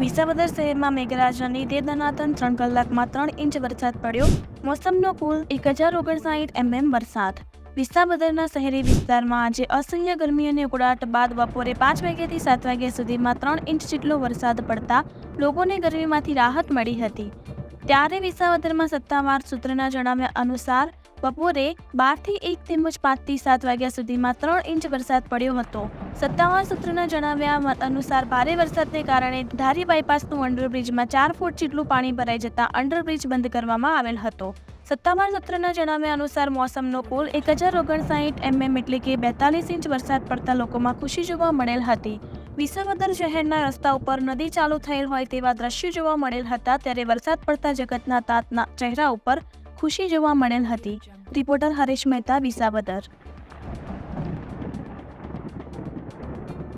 વિસાવદર શહેરમાં મેઘરાજાની દેદનાતન દનાતન ત્રણ કલાકમાં ત્રણ ઇંચ વરસાદ પડ્યો. મોસમનો કુલ એક હજાર ઓગણસાઠ એમએમ વરસાદ. વિસાવદરના શહેરી વિસ્તારમાં આજે અસહ્ય ગરમી અને ઉકળાટ બાદ બપોરે પાંચ વાગ્યાથી સાત વાગ્યા સુધીમાં ત્રણ ઇંચ જેટલો વરસાદ પડતા લોકોને ગરમીમાંથી રાહત મળી હતી. ત્યારે વિસાવદરમાં સત્તાવાર સૂત્રના જણાવ્યા અનુસાર બપોરે બારથી એક તેમજ પાંચથી સાત વાગ્યા સુધીમાં ત્રણ ઇંચ વરસાદ પડ્યો હતો. સત્તાવાર સૂત્રના જણાવ્યા અનુસાર ભારે વરસાદને કારણે ધારી બાયપાસનું અંડરબ્રિજમાં ચાર ફૂટ જેટલું પાણી ભરાઈ જતા અંડરબ્રિજ બંધ કરવામાં આવેલ હતો. સત્તાવાર સૂત્રના જણાવ્યા અનુસાર મોસમનો કુલ એક હજાર ઓગણસાઠ એમએમ એટલે કે બેતાલીસ ઇંચ વરસાદ પડતા લોકોમાં ખુશી જોવા મળેલ હતી. વિસાવદર શહેરના રસ્તા ઉપર નદી ચાલુ થયેલ હોય તેવા દ્રશ્યો જોવા મળેલ હતા ત્યારે વરસાદ પડતા જગતના તાતના ચહેરા ઉપર ખુશી જોવા મળેલ હતી. રિપોર્ટર હરેશ મહેતા વિસાવદર.